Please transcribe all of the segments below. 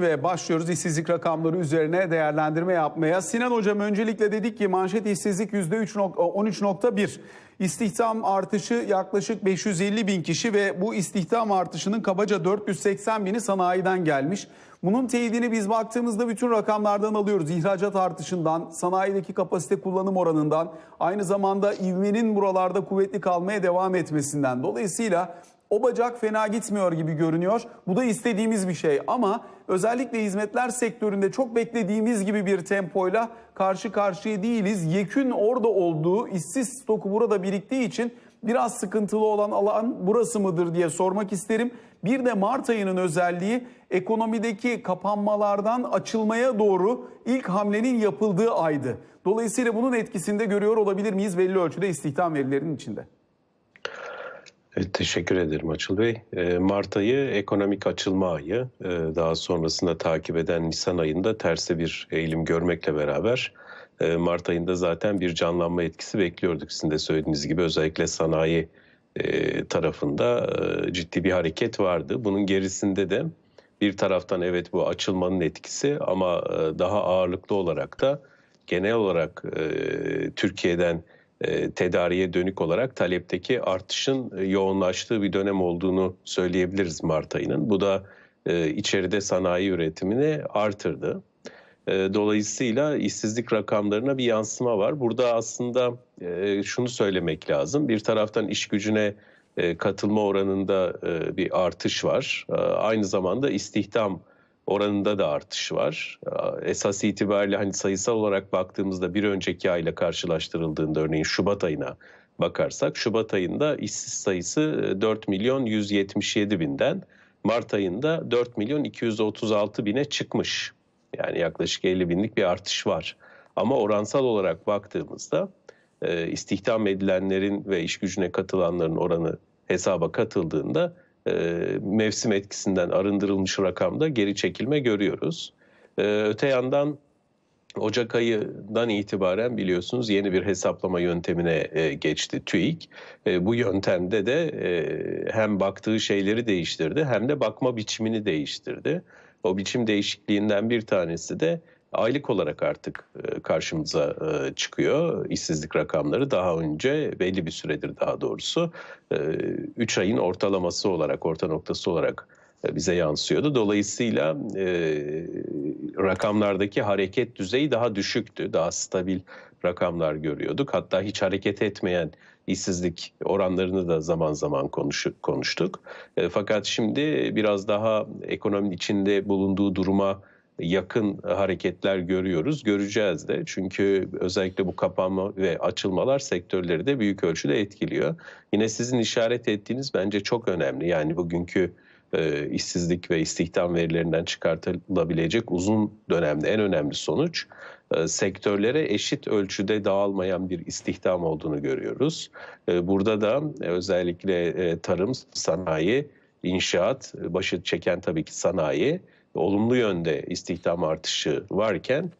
ve başlıyoruz işsizlik rakamları üzerine değerlendirme yapmaya. Sinan Hocam öncelikle dedik ki manşet işsizlik %13.1. İstihdam artışı yaklaşık 550 bin kişi ve bu istihdam artışının kabaca 480 bini sanayiden gelmiş. Bunun teyidini biz baktığımızda bütün rakamlardan alıyoruz. İhracat artışından, sanayideki kapasite kullanım oranından, aynı zamanda ivmenin buralarda kuvvetli kalmaya devam etmesinden. Dolayısıyla o bacak fena gitmiyor gibi görünüyor. Bu da istediğimiz bir şey ama özellikle hizmetler sektöründe çok beklediğimiz gibi bir tempoyla karşı karşıya değiliz. Yekün orada olduğu işsiz stoku burada biriktiği için biraz sıkıntılı olan alan burası mıdır diye sormak isterim. Bir de Mart ayının özelliği ekonomideki kapanmalardan açılmaya doğru ilk hamlenin yapıldığı aydı. Dolayısıyla bunun etkisini de görüyor olabilir miyiz belli ölçüde istihdam verilerinin içinde? Evet, teşekkür ederim Açıl Bey. E, Mart ayı ekonomik açılma ayı. E, daha sonrasında takip eden Nisan ayında terse bir eğilim görmekle beraber e, Mart ayında zaten bir canlanma etkisi bekliyorduk. Sizin de söylediğiniz gibi özellikle sanayi tarafında ciddi bir hareket vardı. Bunun gerisinde de bir taraftan evet bu açılmanın etkisi ama daha ağırlıklı olarak da genel olarak Türkiye'den tedariye dönük olarak talepteki artışın e, yoğunlaştığı bir dönem olduğunu söyleyebiliriz Mart ayının. Bu da e, içeride sanayi üretimini artırdı. Dolayısıyla işsizlik rakamlarına bir yansıma var. Burada aslında şunu söylemek lazım. Bir taraftan iş gücüne katılma oranında bir artış var. Aynı zamanda istihdam oranında da artış var. Esas itibariyle hani sayısal olarak baktığımızda bir önceki ayla karşılaştırıldığında örneğin Şubat ayına bakarsak Şubat ayında işsiz sayısı 4 milyon 177 binden Mart ayında 4 milyon 236 bine çıkmış. Yani yaklaşık 50 binlik bir artış var. Ama oransal olarak baktığımızda e, istihdam edilenlerin ve iş gücüne katılanların oranı hesaba katıldığında e, mevsim etkisinden arındırılmış rakamda geri çekilme görüyoruz. E, öte yandan Ocak ayından itibaren biliyorsunuz yeni bir hesaplama yöntemine e, geçti TÜİK. E, bu yöntemde de e, hem baktığı şeyleri değiştirdi hem de bakma biçimini değiştirdi. O biçim değişikliğinden bir tanesi de aylık olarak artık e, karşımıza e, çıkıyor işsizlik rakamları daha önce belli bir süredir daha doğrusu 3 e, ayın ortalaması olarak orta noktası olarak bize yansıyordu. Dolayısıyla rakamlardaki hareket düzeyi daha düşüktü. Daha stabil rakamlar görüyorduk. Hatta hiç hareket etmeyen işsizlik oranlarını da zaman zaman konuştuk. fakat şimdi biraz daha ekonominin içinde bulunduğu duruma yakın hareketler görüyoruz. Göreceğiz de çünkü özellikle bu kapanma ve açılmalar sektörleri de büyük ölçüde etkiliyor. Yine sizin işaret ettiğiniz bence çok önemli. Yani bugünkü e, işsizlik ve istihdam verilerinden çıkartılabilecek uzun dönemde en önemli sonuç e, sektörlere eşit ölçüde dağılmayan bir istihdam olduğunu görüyoruz. E, burada da özellikle e, tarım, sanayi, inşaat, başı çeken tabii ki sanayi olumlu yönde istihdam artışı varken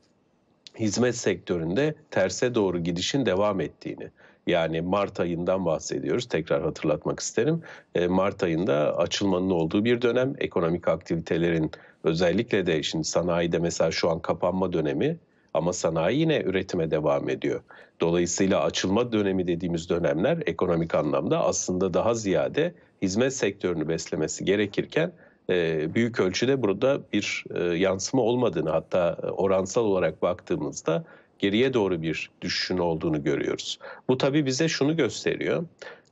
hizmet sektöründe terse doğru gidişin devam ettiğini yani Mart ayından bahsediyoruz. Tekrar hatırlatmak isterim. E, Mart ayında açılmanın olduğu bir dönem. Ekonomik aktivitelerin özellikle de şimdi sanayide mesela şu an kapanma dönemi ama sanayi yine üretime devam ediyor. Dolayısıyla açılma dönemi dediğimiz dönemler ekonomik anlamda aslında daha ziyade hizmet sektörünü beslemesi gerekirken e, büyük ölçüde burada bir e, yansıma olmadığını hatta oransal olarak baktığımızda geriye doğru bir düşüşün olduğunu görüyoruz. Bu tabii bize şunu gösteriyor.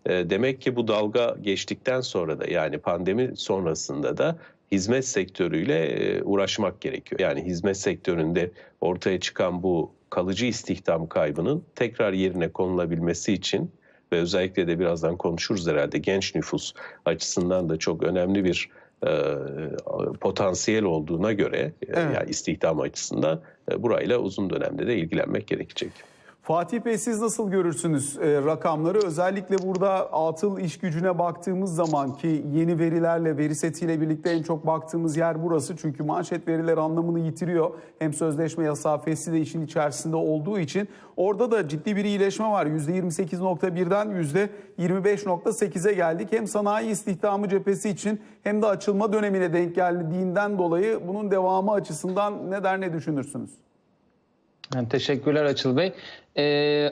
E, demek ki bu dalga geçtikten sonra da yani pandemi sonrasında da hizmet sektörüyle uğraşmak gerekiyor. Yani hizmet sektöründe ortaya çıkan bu kalıcı istihdam kaybının tekrar yerine konulabilmesi için ve özellikle de birazdan konuşuruz herhalde genç nüfus açısından da çok önemli bir e, potansiyel olduğuna göre e, evet. yani istihdam açısından e, burayla uzun dönemde de ilgilenmek gerekecek. Fatih Bey siz nasıl görürsünüz e, rakamları? Özellikle burada atıl iş gücüne baktığımız zaman ki yeni verilerle, veri setiyle birlikte en çok baktığımız yer burası. Çünkü manşet veriler anlamını yitiriyor. Hem sözleşme yasağı fesli de işin içerisinde olduğu için. Orada da ciddi bir iyileşme var. %28.1'den %25.8'e geldik. Hem sanayi istihdamı cephesi için hem de açılma dönemine denk geldiğinden dolayı bunun devamı açısından ne der ne düşünürsünüz? Yani teşekkürler Açıl Bey.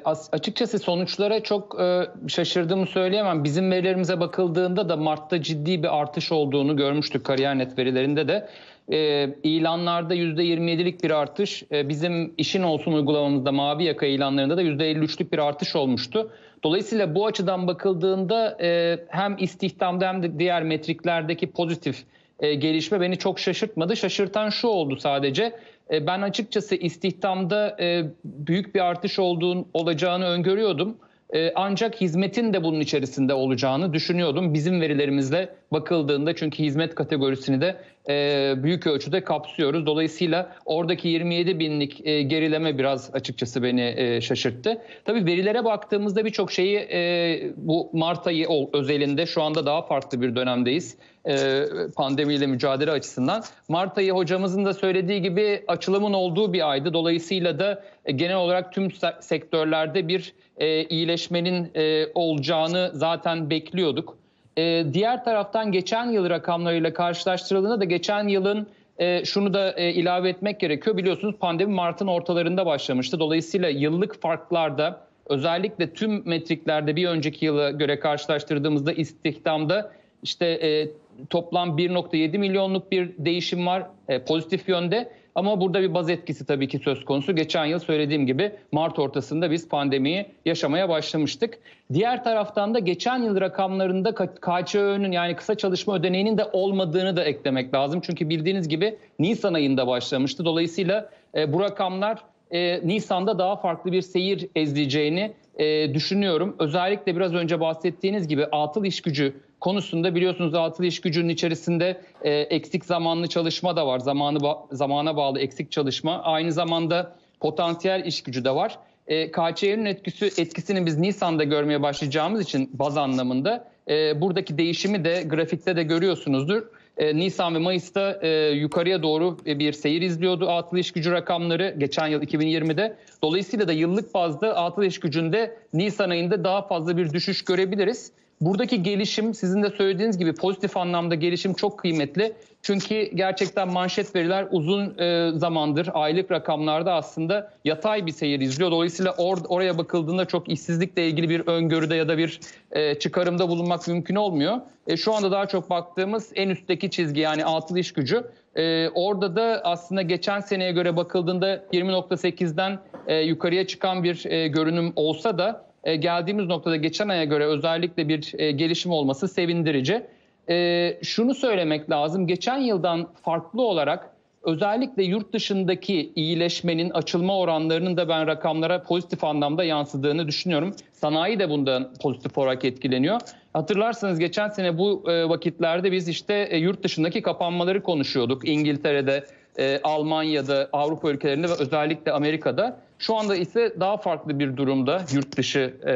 As- açıkçası sonuçlara çok e, şaşırdığımı söyleyemem. Bizim verilerimize bakıldığında da Mart'ta ciddi bir artış olduğunu görmüştük kariyer verilerinde de. Ee, ilanlarda %27'lik bir artış, e, bizim işin olsun uygulamamızda mavi yaka ilanlarında da %53'lük bir artış olmuştu. Dolayısıyla bu açıdan bakıldığında e, hem istihdamda hem de diğer metriklerdeki pozitif e, gelişme beni çok şaşırtmadı. Şaşırtan şu oldu sadece. E, ben açıkçası istihdamda e, büyük bir artış olduğunu olacağını öngörüyordum. E, ancak hizmetin de bunun içerisinde olacağını düşünüyordum. Bizim verilerimizle bakıldığında çünkü hizmet kategorisini de e, büyük ölçüde kapsıyoruz. Dolayısıyla oradaki 27 binlik e, gerileme biraz açıkçası beni e, şaşırttı. Tabii verilere baktığımızda birçok şeyi e, bu Mart ayı özelinde şu anda daha farklı bir dönemdeyiz e, pandemiyle mücadele açısından. Mart ayı hocamızın da söylediği gibi açılımın olduğu bir aydı. Dolayısıyla da e, genel olarak tüm se- sektörlerde bir e, iyileşmenin e, olacağını zaten bekliyorduk. E, diğer taraftan geçen yıl rakamlarıyla karşılaştırıldığında da geçen yılın e, şunu da e, ilave etmek gerekiyor. Biliyorsunuz pandemi Mart'ın ortalarında başlamıştı. Dolayısıyla yıllık farklarda özellikle tüm metriklerde bir önceki yıla göre karşılaştırdığımızda istihdamda işte e, toplam 1.7 milyonluk bir değişim var e, pozitif yönde. Ama burada bir baz etkisi tabii ki söz konusu. Geçen yıl söylediğim gibi Mart ortasında biz pandemiyi yaşamaya başlamıştık. Diğer taraftan da geçen yıl rakamlarında KÇÖ'nün yani kısa çalışma ödeneğinin de olmadığını da eklemek lazım. Çünkü bildiğiniz gibi Nisan ayında başlamıştı. Dolayısıyla e, bu rakamlar e, Nisan'da daha farklı bir seyir ezleyeceğini e, düşünüyorum. Özellikle biraz önce bahsettiğiniz gibi atıl iş gücü konusunda biliyorsunuz atıl iş gücünün içerisinde e, eksik zamanlı çalışma da var. Zamanı ba- zamana bağlı eksik çalışma. Aynı zamanda potansiyel iş gücü de var. E, KÇR'nin etkisi etkisini biz Nisan'da görmeye başlayacağımız için baz anlamında e, buradaki değişimi de grafikte de görüyorsunuzdur. E, Nisan ve Mayıs'ta e, yukarıya doğru e, bir seyir izliyordu atıl iş gücü rakamları geçen yıl 2020'de. Dolayısıyla da yıllık bazda atıl iş gücünde Nisan ayında daha fazla bir düşüş görebiliriz. Buradaki gelişim sizin de söylediğiniz gibi pozitif anlamda gelişim çok kıymetli. Çünkü gerçekten manşet veriler uzun e, zamandır aylık rakamlarda aslında yatay bir seyir izliyor. Dolayısıyla or, oraya bakıldığında çok işsizlikle ilgili bir öngörüde ya da bir e, çıkarımda bulunmak mümkün olmuyor. E, şu anda daha çok baktığımız en üstteki çizgi yani atıl iş gücü. E, orada da aslında geçen seneye göre bakıldığında 20.8'den e, yukarıya çıkan bir e, görünüm olsa da e, geldiğimiz noktada geçen aya göre özellikle bir e, gelişim olması sevindirici. E, şunu söylemek lazım, geçen yıldan farklı olarak özellikle yurt dışındaki iyileşmenin, açılma oranlarının da ben rakamlara pozitif anlamda yansıdığını düşünüyorum. Sanayi de bundan pozitif olarak etkileniyor. Hatırlarsanız geçen sene bu e, vakitlerde biz işte e, yurt dışındaki kapanmaları konuşuyorduk. İngiltere'de, e, Almanya'da, Avrupa ülkelerinde ve özellikle Amerika'da. Şu anda ise daha farklı bir durumda yurt dışı e,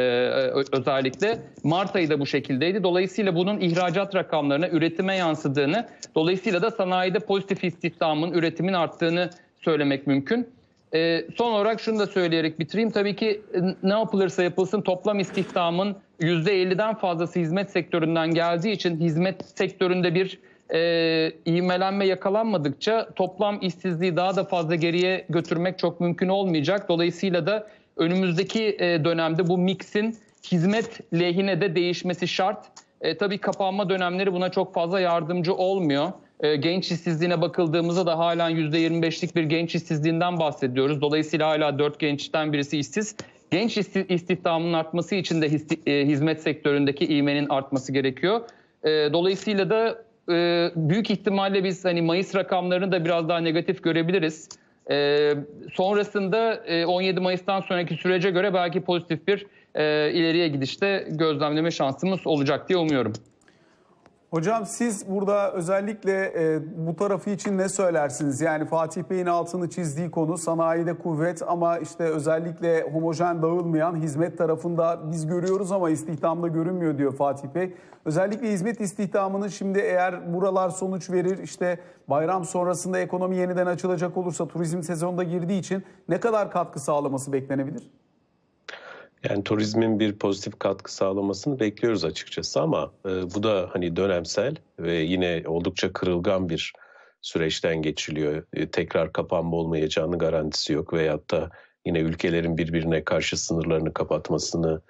özellikle. Mart ayı da bu şekildeydi. Dolayısıyla bunun ihracat rakamlarına, üretime yansıdığını, dolayısıyla da sanayide pozitif istihdamın, üretimin arttığını söylemek mümkün. E, son olarak şunu da söyleyerek bitireyim. Tabii ki e, ne yapılırsa yapılsın toplam istihdamın %50'den fazlası hizmet sektöründen geldiği için hizmet sektöründe bir e, ivmelenme yakalanmadıkça toplam işsizliği daha da fazla geriye götürmek çok mümkün olmayacak. Dolayısıyla da önümüzdeki e, dönemde bu mixin hizmet lehine de değişmesi şart. E, tabii kapanma dönemleri buna çok fazla yardımcı olmuyor. E, genç işsizliğine bakıldığımızda da hala %25'lik bir genç işsizliğinden bahsediyoruz. Dolayısıyla hala 4 gençten birisi işsiz. Genç istihdamının artması için de hizmet sektöründeki ivmenin artması gerekiyor. E, dolayısıyla da e, büyük ihtimalle biz hani Mayıs rakamlarını da biraz daha negatif görebiliriz. E, sonrasında e, 17 Mayıs'tan sonraki sürece göre belki pozitif bir e, ileriye gidişte gözlemleme şansımız olacak diye umuyorum. Hocam siz burada özellikle e, bu tarafı için ne söylersiniz? Yani Fatih Bey'in altını çizdiği konu sanayide kuvvet ama işte özellikle homojen dağılmayan hizmet tarafında biz görüyoruz ama istihdamda görünmüyor diyor Fatih Bey. Özellikle hizmet istihdamının şimdi eğer buralar sonuç verir işte bayram sonrasında ekonomi yeniden açılacak olursa turizm sezonunda girdiği için ne kadar katkı sağlaması beklenebilir? Yani turizmin bir pozitif katkı sağlamasını bekliyoruz açıkçası ama e, bu da hani dönemsel ve yine oldukça kırılgan bir süreçten geçiliyor. E, tekrar kapanma olmayacağını garantisi yok veyahut da yine ülkelerin birbirine karşı sınırlarını kapatmasını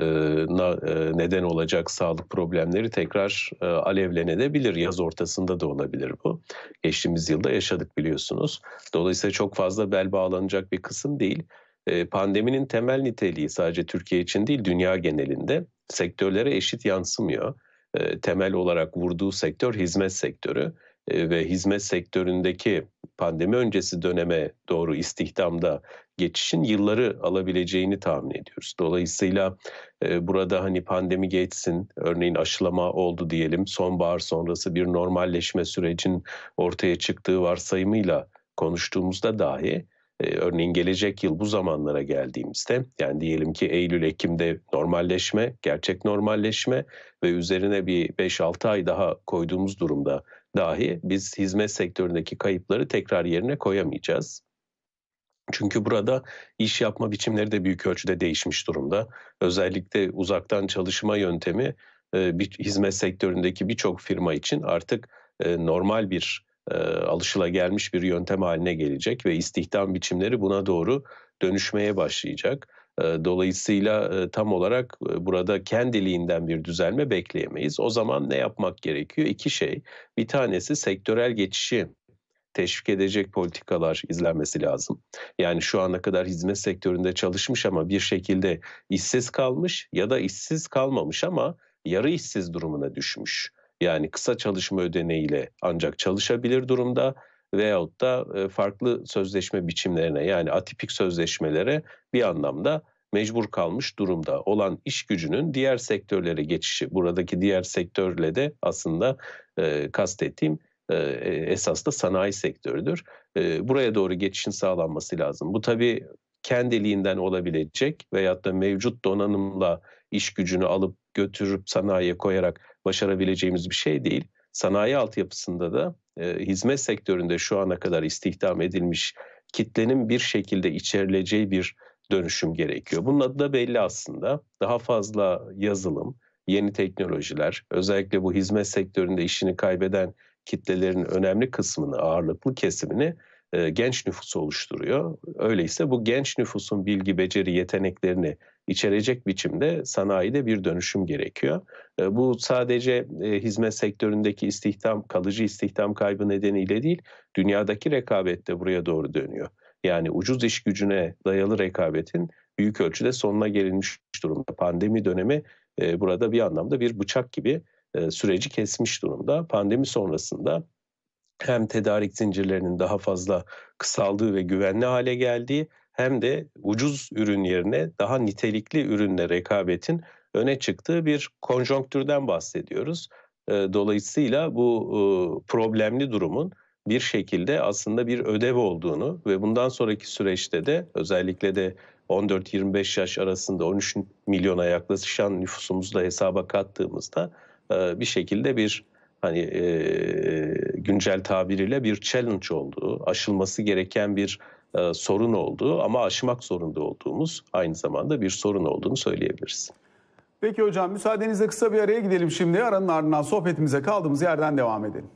e, na, e, neden olacak sağlık problemleri tekrar e, alevlenebilir. Yaz ortasında da olabilir bu. Geçtiğimiz yılda yaşadık biliyorsunuz. Dolayısıyla çok fazla bel bağlanacak bir kısım değil. E, pandeminin temel niteliği sadece Türkiye için değil dünya genelinde sektörlere eşit yansımıyor. E, temel olarak vurduğu sektör hizmet sektörü E, ve hizmet sektöründeki pandemi öncesi döneme doğru istihdamda geçişin yılları alabileceğini tahmin ediyoruz. Dolayısıyla e, burada hani pandemi geçsin, örneğin aşılama oldu diyelim, sonbahar sonrası bir normalleşme sürecin ortaya çıktığı varsayımıyla konuştuğumuzda dahi ee, örneğin gelecek yıl bu zamanlara geldiğimizde yani diyelim ki Eylül-Ekim'de normalleşme, gerçek normalleşme ve üzerine bir 5-6 ay daha koyduğumuz durumda dahi biz hizmet sektöründeki kayıpları tekrar yerine koyamayacağız. Çünkü burada iş yapma biçimleri de büyük ölçüde değişmiş durumda. Özellikle uzaktan çalışma yöntemi e, bir hizmet sektöründeki birçok firma için artık e, normal bir e, alışılagelmiş bir yöntem haline gelecek ve istihdam biçimleri buna doğru dönüşmeye başlayacak. E, dolayısıyla e, tam olarak e, burada kendiliğinden bir düzelme bekleyemeyiz. O zaman ne yapmak gerekiyor? İki şey. Bir tanesi sektörel geçişi teşvik edecek politikalar izlenmesi lazım. Yani şu ana kadar hizmet sektöründe çalışmış ama bir şekilde işsiz kalmış ya da işsiz kalmamış ama yarı işsiz durumuna düşmüş. Yani kısa çalışma ödeneğiyle ancak çalışabilir durumda veyahut da e, farklı sözleşme biçimlerine yani atipik sözleşmelere bir anlamda mecbur kalmış durumda olan iş gücünün diğer sektörlere geçişi. Buradaki diğer sektörle de aslında e, kastettiğim e, esas da sanayi sektörüdür. E, buraya doğru geçişin sağlanması lazım. Bu tabii kendiliğinden olabilecek veyahut da mevcut donanımla iş gücünü alıp götürüp sanayiye koyarak başarabileceğimiz bir şey değil. Sanayi altyapısında da e, hizmet sektöründe şu ana kadar istihdam edilmiş kitlenin bir şekilde içerileceği bir dönüşüm gerekiyor. Bunun adı da belli aslında. Daha fazla yazılım, yeni teknolojiler, özellikle bu hizmet sektöründe işini kaybeden kitlelerin önemli kısmını, ağırlıklı kesimini e, genç nüfusu oluşturuyor. Öyleyse bu genç nüfusun bilgi, beceri, yeteneklerini içerecek biçimde sanayide bir dönüşüm gerekiyor. E, bu sadece e, hizmet sektöründeki istihdam, kalıcı istihdam kaybı nedeniyle değil, dünyadaki rekabet de buraya doğru dönüyor. Yani ucuz iş gücüne dayalı rekabetin büyük ölçüde sonuna gelinmiş durumda. Pandemi dönemi e, burada bir anlamda bir bıçak gibi süreci kesmiş durumda. Pandemi sonrasında hem tedarik zincirlerinin daha fazla kısaldığı ve güvenli hale geldiği hem de ucuz ürün yerine daha nitelikli ürünle rekabetin öne çıktığı bir konjonktürden bahsediyoruz. Dolayısıyla bu problemli durumun bir şekilde aslında bir ödev olduğunu ve bundan sonraki süreçte de özellikle de 14-25 yaş arasında 13 milyona yaklaşan nüfusumuzu da hesaba kattığımızda bir şekilde bir hani e, güncel tabiriyle bir challenge olduğu, aşılması gereken bir e, sorun olduğu ama aşmak zorunda olduğumuz aynı zamanda bir sorun olduğunu söyleyebiliriz. Peki hocam müsaadenizle kısa bir araya gidelim şimdi. Aranın ardından sohbetimize kaldığımız yerden devam edelim.